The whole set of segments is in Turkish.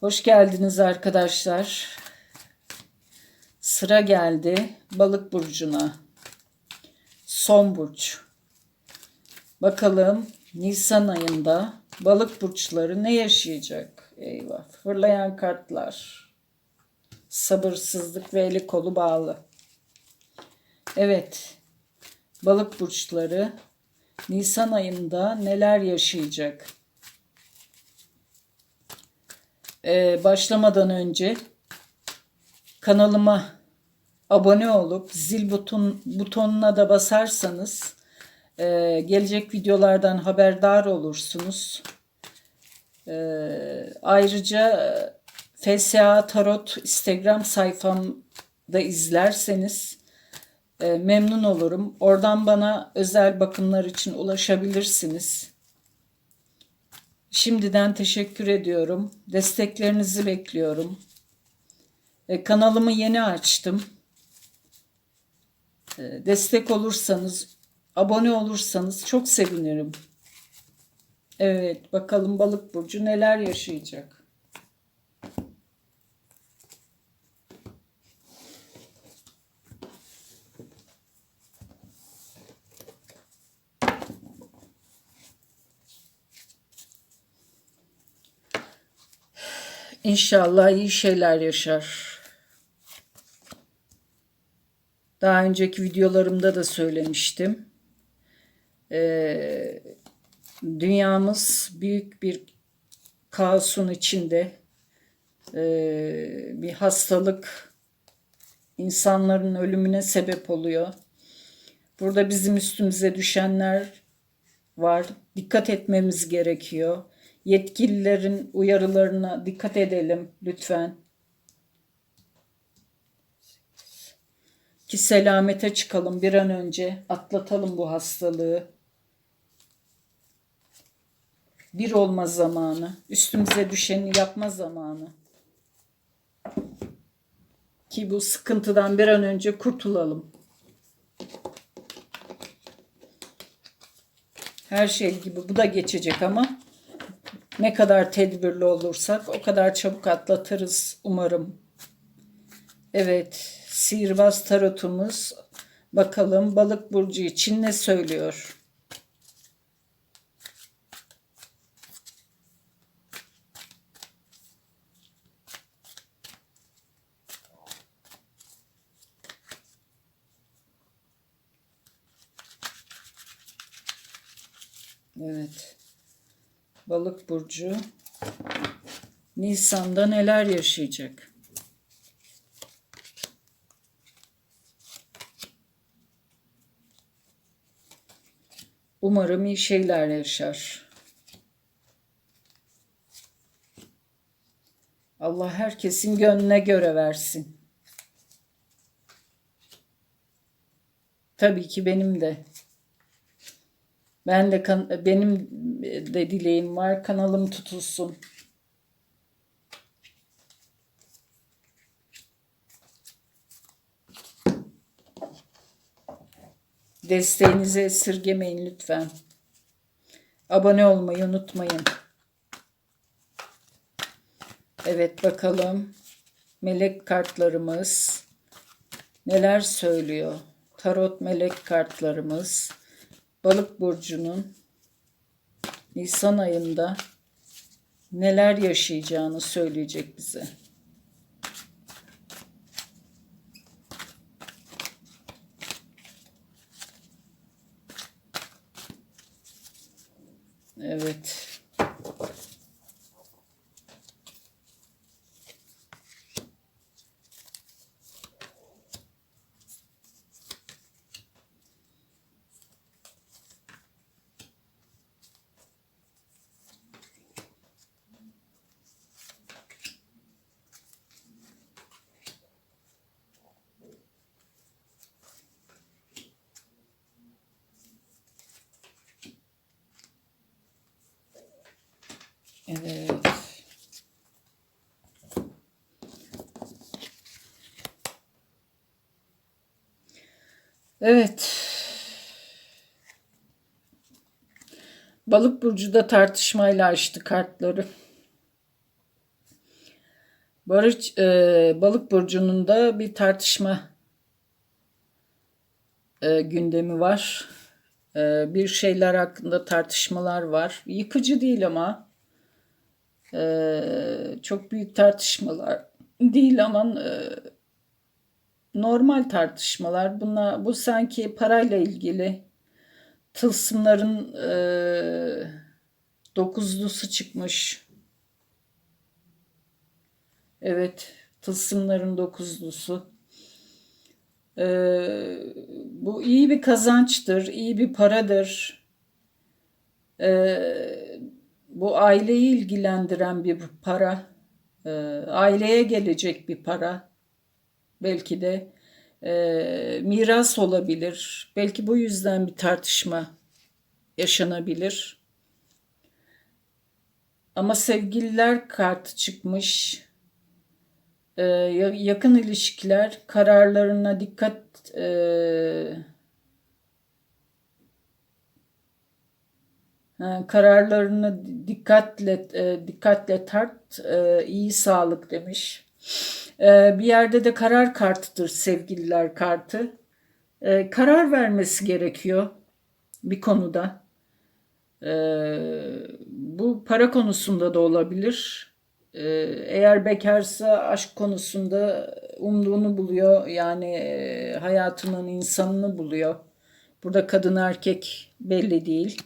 Hoş geldiniz arkadaşlar. Sıra geldi balık burcuna. Son burç. Bakalım Nisan ayında balık burçları ne yaşayacak? Eyvah. Fırlayan kartlar. Sabırsızlık ve eli kolu bağlı. Evet. Balık burçları Nisan ayında neler yaşayacak? Ee, başlamadan önce kanalıma abone olup zil buton, butonuna da basarsanız e, gelecek videolardan haberdar olursunuz. E, ayrıca e, FSA Tarot Instagram sayfamda izlerseniz e, memnun olurum. Oradan bana özel bakımlar için ulaşabilirsiniz. Şimdiden teşekkür ediyorum. Desteklerinizi bekliyorum. E, kanalımı yeni açtım. E, destek olursanız, abone olursanız çok sevinirim. Evet, bakalım balık burcu neler yaşayacak. İnşallah iyi şeyler yaşar. Daha önceki videolarımda da söylemiştim. Ee, dünyamız büyük bir kaosun içinde. Ee, bir hastalık insanların ölümüne sebep oluyor. Burada bizim üstümüze düşenler var. Dikkat etmemiz gerekiyor. Yetkililerin uyarılarına dikkat edelim lütfen. Ki selamete çıkalım bir an önce. Atlatalım bu hastalığı. Bir olma zamanı. Üstümüze düşeni yapma zamanı. Ki bu sıkıntıdan bir an önce kurtulalım. Her şey gibi bu da geçecek ama ne kadar tedbirli olursak o kadar çabuk atlatırız umarım. Evet, sihirbaz tarotumuz bakalım balık burcu için ne söylüyor? Evet. Balık burcu Nisan'da neler yaşayacak? Umarım iyi şeyler yaşar. Allah herkesin gönlüne göre versin. Tabii ki benim de. Ben de kan- benim de dileğim var. Kanalım tutulsun. Desteğinizi esirgemeyin lütfen. Abone olmayı unutmayın. Evet bakalım. Melek kartlarımız neler söylüyor? Tarot melek kartlarımız Balık burcunun Nisan ayında neler yaşayacağını söyleyecek bize. Evet. Evet. Evet. Balık burcu da tartışmayla açtı kartları. Barış e, Balık burcunun da bir tartışma e, gündemi var. E, bir şeyler hakkında tartışmalar var. Yıkıcı değil ama e, çok büyük tartışmalar değil ama e, normal tartışmalar. Bunlar bu sanki parayla ilgili tılsımların e, dokuzlusu çıkmış. Evet, tılsımların dokuzlusu. Ee, bu iyi bir kazançtır, iyi bir paradır. Ee, bu aileyi ilgilendiren bir para. Ee, aileye gelecek bir para. Belki de e, miras olabilir. Belki bu yüzden bir tartışma yaşanabilir. Ama sevgililer kartı çıkmış. Ya- yakın ilişkiler kararlarına dikkat e, kararlarını dikkatle e, dikkatle tart e, iyi sağlık demiş. Ee, bir yerde de karar kartıdır sevgililer kartı. Ee, karar vermesi gerekiyor bir konuda. Ee, bu para konusunda da olabilir. Eğer bekarsa aşk konusunda umduğunu buluyor. Yani e, hayatının insanını buluyor. Burada kadın erkek belli değil.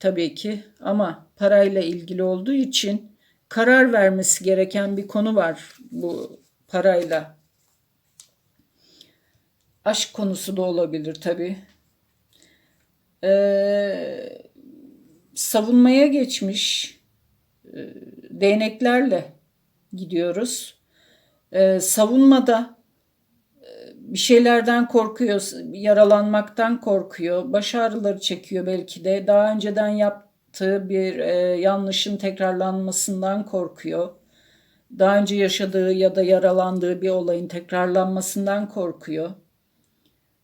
Tabii ki ama parayla ilgili olduğu için karar vermesi gereken bir konu var bu parayla. Aşk konusu da olabilir tabii. Ee, savunmaya geçmiş e, değneklerle gidiyoruz. Ee, savunmada e, bir şeylerden korkuyor, yaralanmaktan korkuyor, baş ağrıları çekiyor belki de. Daha önceden yaptığı bir e, yanlışın tekrarlanmasından korkuyor. Daha önce yaşadığı ya da yaralandığı bir olayın tekrarlanmasından korkuyor.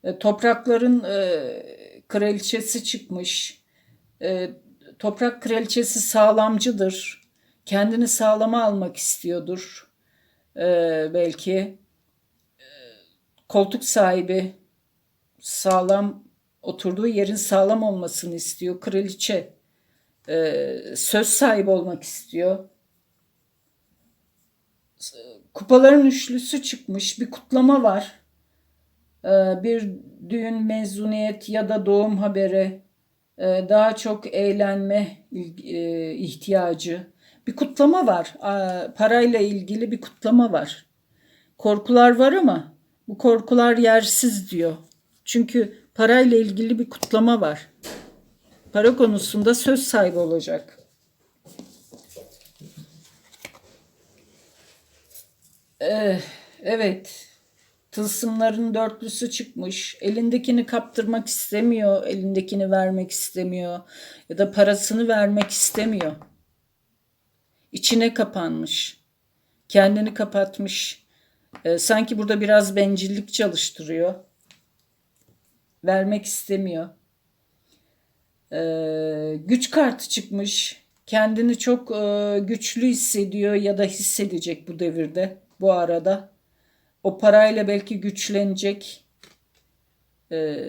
E, toprakların e, kraliçesi çıkmış. E, toprak kraliçesi sağlamcıdır. Kendini sağlama almak istiyordur. E, belki e, koltuk sahibi sağlam oturduğu yerin sağlam olmasını istiyor. Kraliçe e, söz sahibi olmak istiyor. Kupaların üçlüsü çıkmış. Bir kutlama var. Ee, bir düğün, mezuniyet ya da doğum haberi, e, daha çok eğlenme e, ihtiyacı. Bir kutlama var. Parayla ilgili bir kutlama var. Korkular var ama bu korkular yersiz diyor. Çünkü parayla ilgili bir kutlama var. Para konusunda söz sahibi olacak. Eh, evet. Tılsımların dörtlüsü çıkmış. Elindekini kaptırmak istemiyor, elindekini vermek istemiyor ya da parasını vermek istemiyor. İçine kapanmış. Kendini kapatmış. Ee, sanki burada biraz bencillik çalıştırıyor. Vermek istemiyor. Ee, güç kartı çıkmış. Kendini çok e, güçlü hissediyor ya da hissedecek bu devirde, bu arada o parayla belki güçlenecek, e,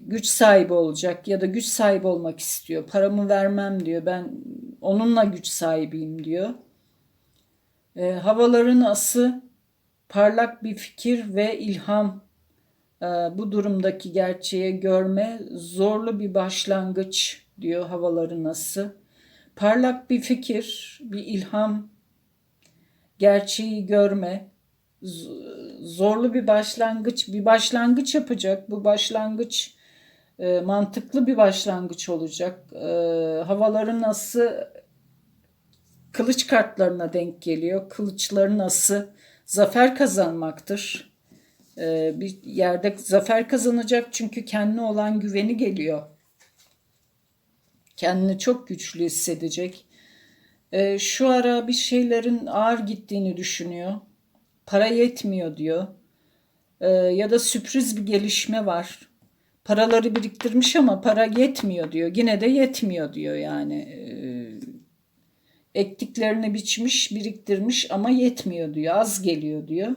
güç sahibi olacak ya da güç sahibi olmak istiyor. Paramı vermem diyor. Ben onunla güç sahibiyim diyor. E, havaların ası parlak bir fikir ve ilham. E, bu durumdaki gerçeği görme zorlu bir başlangıç diyor havaların ası. Parlak bir fikir, bir ilham, gerçeği görme, zorlu bir başlangıç, bir başlangıç yapacak. Bu başlangıç e, mantıklı bir başlangıç olacak. E, havaların nasıl kılıç kartlarına denk geliyor. Kılıçların nasıl zafer kazanmaktır. E, bir yerde zafer kazanacak çünkü kendine olan güveni geliyor. Kendini çok güçlü hissedecek. E, şu ara bir şeylerin ağır gittiğini düşünüyor para yetmiyor diyor. Ee, ya da sürpriz bir gelişme var. Paraları biriktirmiş ama para yetmiyor diyor. Yine de yetmiyor diyor yani. Ee, ektiklerini biçmiş, biriktirmiş ama yetmiyor diyor. Az geliyor diyor.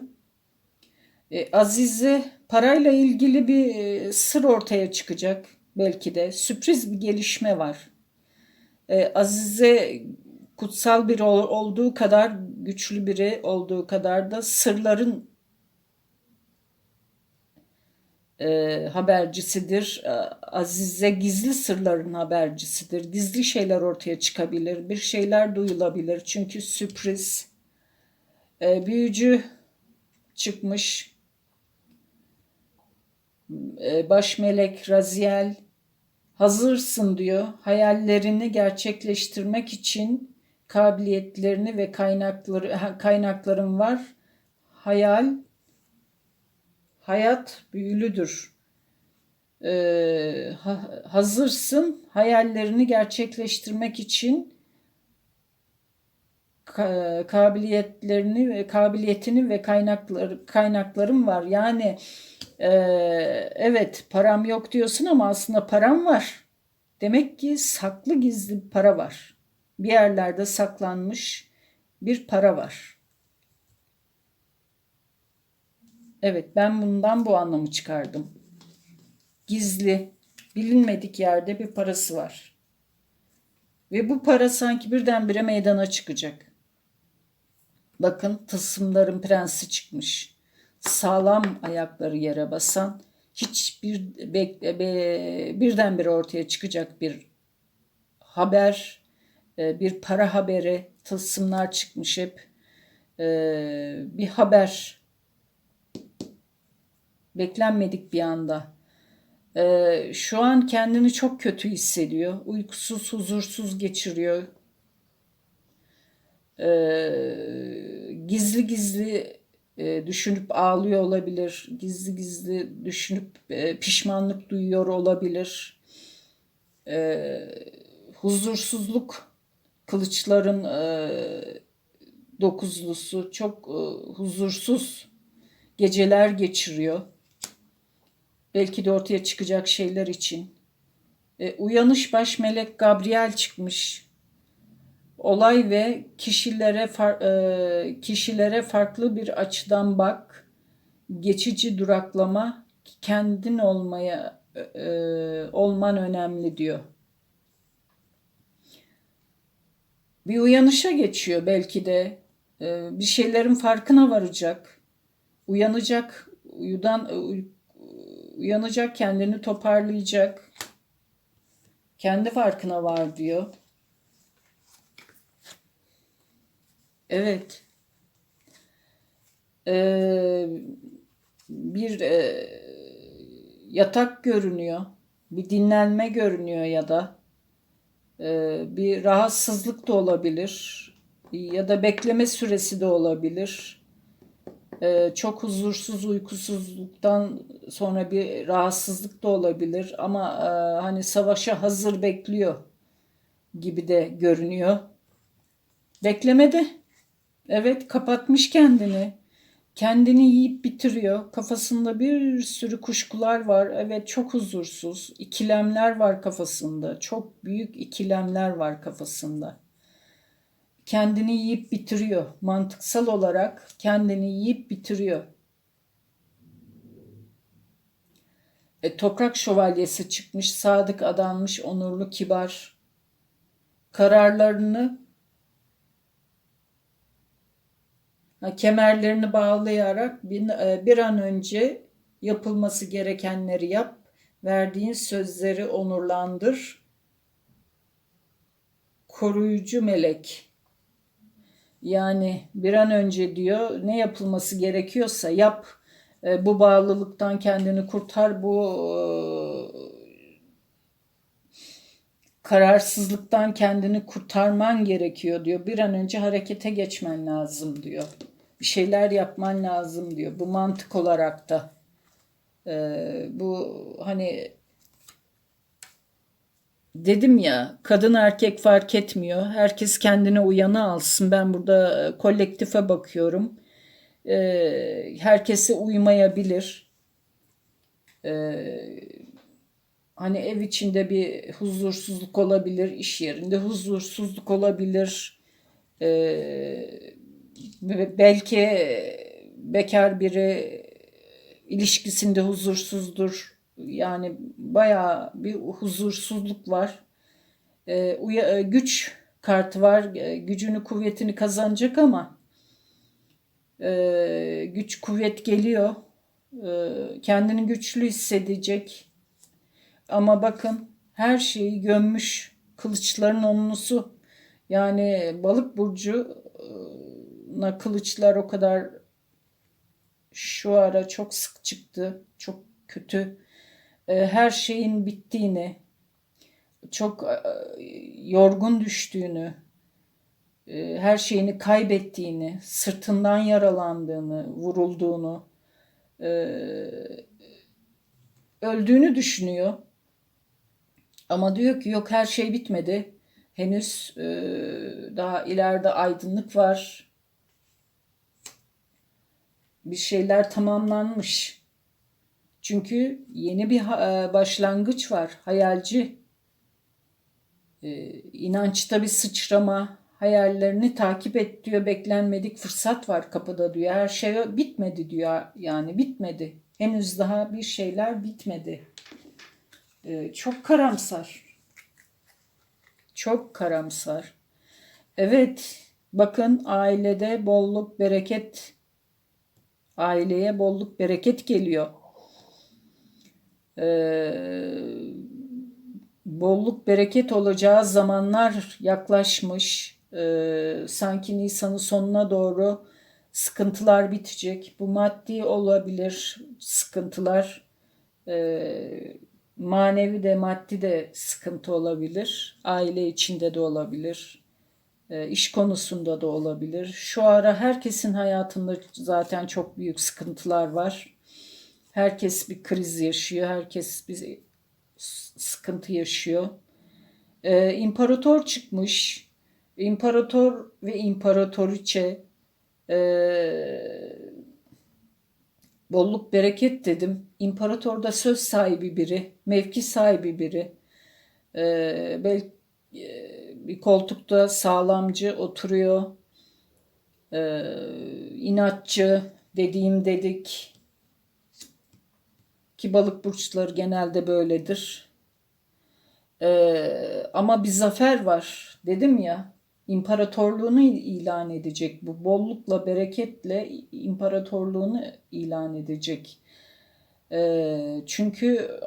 E, Azize parayla ilgili bir e, sır ortaya çıkacak belki de. Sürpriz bir gelişme var. E, Azize kutsal biri ol- olduğu kadar, güçlü biri olduğu kadar da sırların e, habercisidir. E, Azize gizli sırların habercisidir. Gizli şeyler ortaya çıkabilir, bir şeyler duyulabilir. Çünkü sürpriz. E, büyücü çıkmış. E, baş melek Raziel hazırsın diyor. Hayallerini gerçekleştirmek için kabiliyetlerini ve kaynakları kaynakların var. Hayal hayat büyülüdür. Ee, ha- hazırsın hayallerini gerçekleştirmek için ka- kabiliyetlerini ve kabiliyetini ve kaynakları kaynakların var. Yani e, evet param yok diyorsun ama aslında param var. Demek ki saklı gizli para var. Bir yerlerde saklanmış bir para var. Evet ben bundan bu anlamı çıkardım. Gizli, bilinmedik yerde bir parası var. Ve bu para sanki birdenbire meydana çıkacak. Bakın tılsımların prensi çıkmış. Sağlam ayakları yere basan, hiçbir bekle, be, birdenbire ortaya çıkacak bir haber, e, bir para haberi, tılsımlar çıkmış hep. E, Bir haber beklenmedik bir anda. Ee, şu an kendini çok kötü hissediyor. Uykusuz, huzursuz geçiriyor. Gizli gizli e, düşünüp ağlıyor olabilir. Gizli gizli düşünüp e, pişmanlık duyuyor olabilir. Ee, huzursuzluk kılıçların e, dokuzlusu çok e, huzursuz geceler geçiriyor. Belki de ortaya çıkacak şeyler için. E, uyanış baş melek Gabriel çıkmış. Olay ve kişilere far- e, kişilere farklı bir açıdan bak. Geçici duraklama, kendin olmaya e, olman önemli diyor. Bir uyanışa geçiyor belki de. E, bir şeylerin farkına varacak. Uyanacak, uyudan uy- uyanacak, kendini toparlayacak. Kendi farkına var diyor. Evet. Ee, bir e, yatak görünüyor. Bir dinlenme görünüyor ya da e, bir rahatsızlık da olabilir. Ya da bekleme süresi de olabilir. Ee, çok huzursuz uykusuzluktan sonra bir rahatsızlık da olabilir ama e, hani savaşa hazır bekliyor gibi de görünüyor. Beklemede. Evet kapatmış kendini. Kendini yiyip bitiriyor. Kafasında bir sürü kuşkular var. Evet çok huzursuz. İkilemler var kafasında. Çok büyük ikilemler var kafasında kendini yiyip bitiriyor. Mantıksal olarak kendini yiyip bitiriyor. E, toprak şövalyesi çıkmış, sadık adanmış, onurlu, kibar. Kararlarını ha, kemerlerini bağlayarak bir, e, bir an önce yapılması gerekenleri yap. Verdiğin sözleri onurlandır. Koruyucu melek. Yani bir an önce diyor ne yapılması gerekiyorsa yap. E, bu bağlılıktan kendini kurtar. Bu e, kararsızlıktan kendini kurtarman gerekiyor diyor. Bir an önce harekete geçmen lazım diyor. Bir şeyler yapman lazım diyor. Bu mantık olarak da e, bu hani dedim ya kadın erkek fark etmiyor. Herkes kendine uyanı alsın. Ben burada e, kolektife bakıyorum. E, herkese uymayabilir. E, hani ev içinde bir huzursuzluk olabilir, iş yerinde huzursuzluk olabilir. e, be- belki bekar biri ilişkisinde huzursuzdur. Yani bayağı bir huzursuzluk var. E, uya- e, güç kartı var. E, gücünü kuvvetini kazanacak ama e, güç kuvvet geliyor. E, kendini güçlü hissedecek. Ama bakın her şeyi gömmüş kılıçların onlusu. Yani balık burcuna kılıçlar o kadar şu ara çok sık çıktı. Çok kötü. E, her şeyin bittiğini, çok yorgun düştüğünü, her şeyini kaybettiğini, sırtından yaralandığını, vurulduğunu, öldüğünü düşünüyor. Ama diyor ki yok her şey bitmedi. Henüz e, daha ileride aydınlık var. Bir şeyler tamamlanmış. Çünkü yeni bir e, başlangıç var. Hayalci. E, inançta bir sıçrama. Hayallerini takip et diyor. Beklenmedik fırsat var kapıda diyor. Her şey bitmedi diyor. Yani bitmedi. Henüz daha bir şeyler bitmedi. E, çok karamsar. Çok karamsar. Evet, bakın ailede bolluk, bereket, aileye bolluk, bereket geliyor. Ee, bolluk, bereket olacağı zamanlar yaklaşmış. Ee, sanki Nisan'ın sonuna doğru sıkıntılar bitecek. Bu maddi olabilir sıkıntılar. Ee, manevi de maddi de sıkıntı olabilir. Aile içinde de olabilir. E, iş konusunda da olabilir. Şu ara herkesin hayatında zaten çok büyük sıkıntılar var. Herkes bir kriz yaşıyor. Herkes bir sıkıntı yaşıyor. E, imparator çıkmış. İmparator ve imparatoriçe e, bolluk bereket dedim. İmparator da söz sahibi biri, mevki sahibi biri. Ee, belki e, bir koltukta sağlamcı oturuyor. Ee, inatçı dediğim dedik. Ki balık burçları genelde böyledir. Ee, ama bir zafer var dedim ya imparatorluğunu ilan edecek. Bu bollukla, bereketle imparatorluğunu ilan edecek. E, çünkü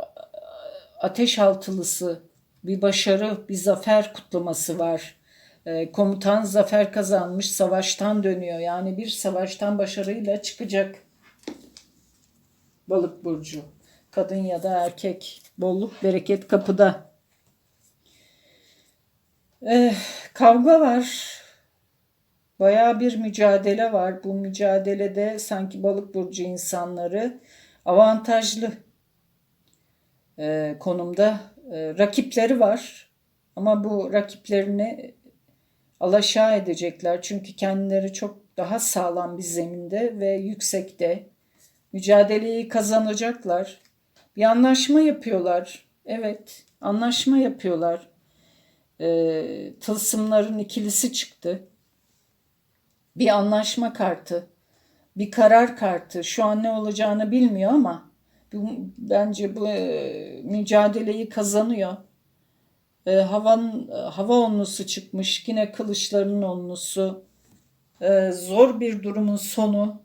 ateş altılısı bir başarı, bir zafer kutlaması var. E, komutan zafer kazanmış, savaştan dönüyor. Yani bir savaştan başarıyla çıkacak. Balık burcu. Kadın ya da erkek. Bolluk, bereket kapıda. Eh, kavga var. Bayağı bir mücadele var. Bu mücadelede sanki balık burcu insanları avantajlı eh, konumda. Eh, rakipleri var. Ama bu rakiplerini alaşağı edecekler. Çünkü kendileri çok daha sağlam bir zeminde ve yüksekte. Mücadeleyi kazanacaklar. Bir anlaşma yapıyorlar. Evet, anlaşma yapıyorlar e, tılsımların ikilisi çıktı. Bir anlaşma kartı, bir karar kartı. Şu an ne olacağını bilmiyor ama bu, bence bu e, mücadeleyi kazanıyor. E, havanın hava onlusu çıkmış, yine kılıçların onlusu. E, zor bir durumun sonu.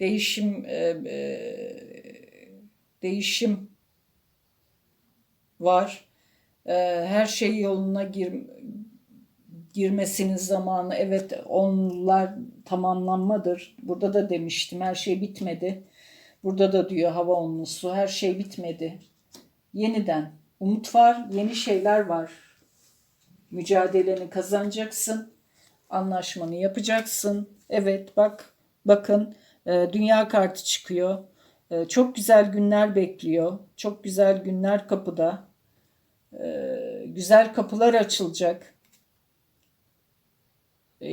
Değişim e, e, değişim var her şey yoluna gir, girmesinin zamanı evet onlar tamamlanmadır. Burada da demiştim her şey bitmedi. Burada da diyor hava onlusu her şey bitmedi. Yeniden umut var, yeni şeyler var. Mücadeleni kazanacaksın. Anlaşmanı yapacaksın. Evet bak bakın e, dünya kartı çıkıyor. E, çok güzel günler bekliyor. Çok güzel günler kapıda. Ee, güzel kapılar açılacak. Ee,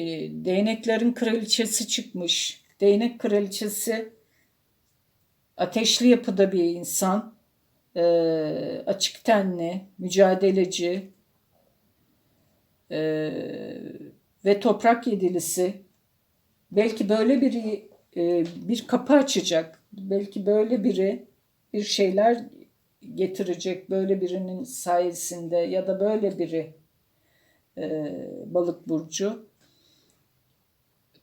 değneklerin kraliçesi çıkmış. Değnek kraliçesi ateşli yapıda bir insan. Ee, açık tenli, mücadeleci. ve toprak yedilisi belki böyle biri e, bir kapı açacak. Belki böyle biri bir şeyler getirecek böyle birinin sayesinde ya da böyle biri e, balık burcu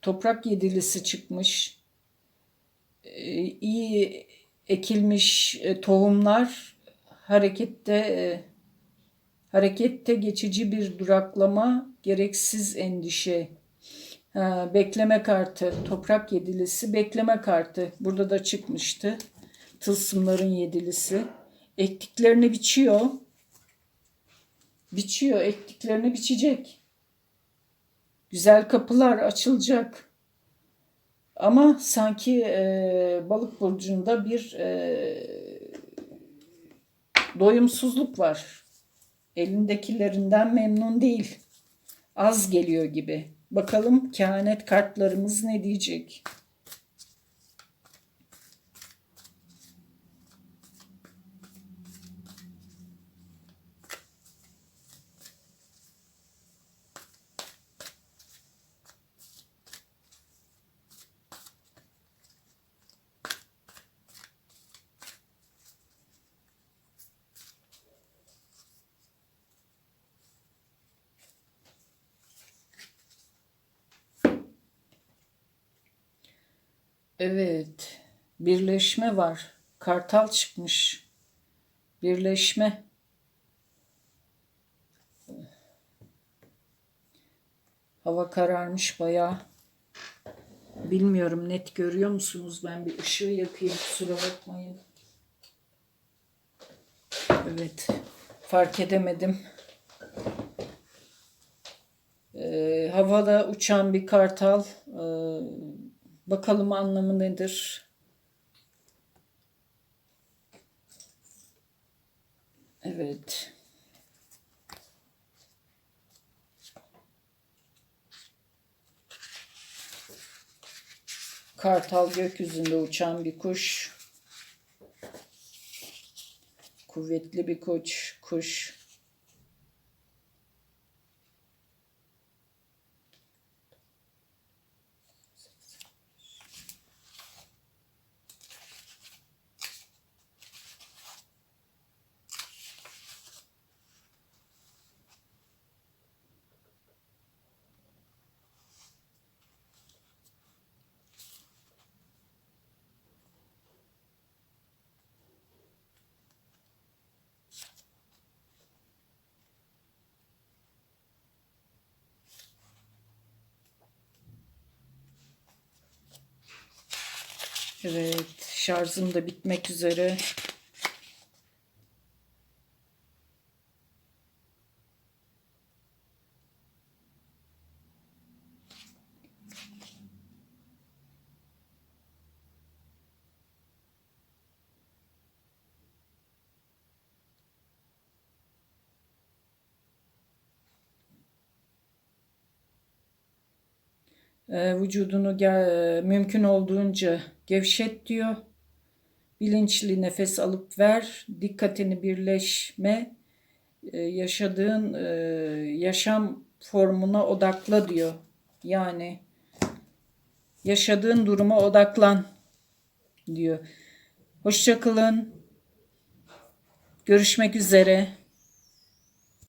toprak yedilisi çıkmış e, iyi ekilmiş e, tohumlar harekette e, harekette geçici bir duraklama gereksiz endişe Ha, bekleme kartı toprak yedilisi bekleme kartı burada da çıkmıştı. Tılsımların yedilisi ektiklerini biçiyor biçiyor ektiklerini biçecek güzel kapılar açılacak ama sanki e, balık burcunda bir e, doyumsuzluk var. Elindekilerinden memnun değil. Az geliyor gibi. Bakalım kehanet kartlarımız ne diyecek? Evet. Birleşme var. Kartal çıkmış. Birleşme. Hava kararmış bayağı. Bilmiyorum net görüyor musunuz? Ben bir ışığı yakayım. Kusura bakmayın. Evet. Fark edemedim. Ee, havada uçan bir kartal. Ee, bakalım anlamı nedir? Evet. Kartal gökyüzünde uçan bir kuş. Kuvvetli bir kuş, kuş. Evet, şarjım da bitmek üzere. E, vücudunu ge- mümkün olduğunca gevşet diyor. Bilinçli nefes alıp ver, dikkatini birleşme, e, yaşadığın e, yaşam formuna odakla diyor. Yani yaşadığın duruma odaklan diyor. Hoşça kalın. Görüşmek üzere.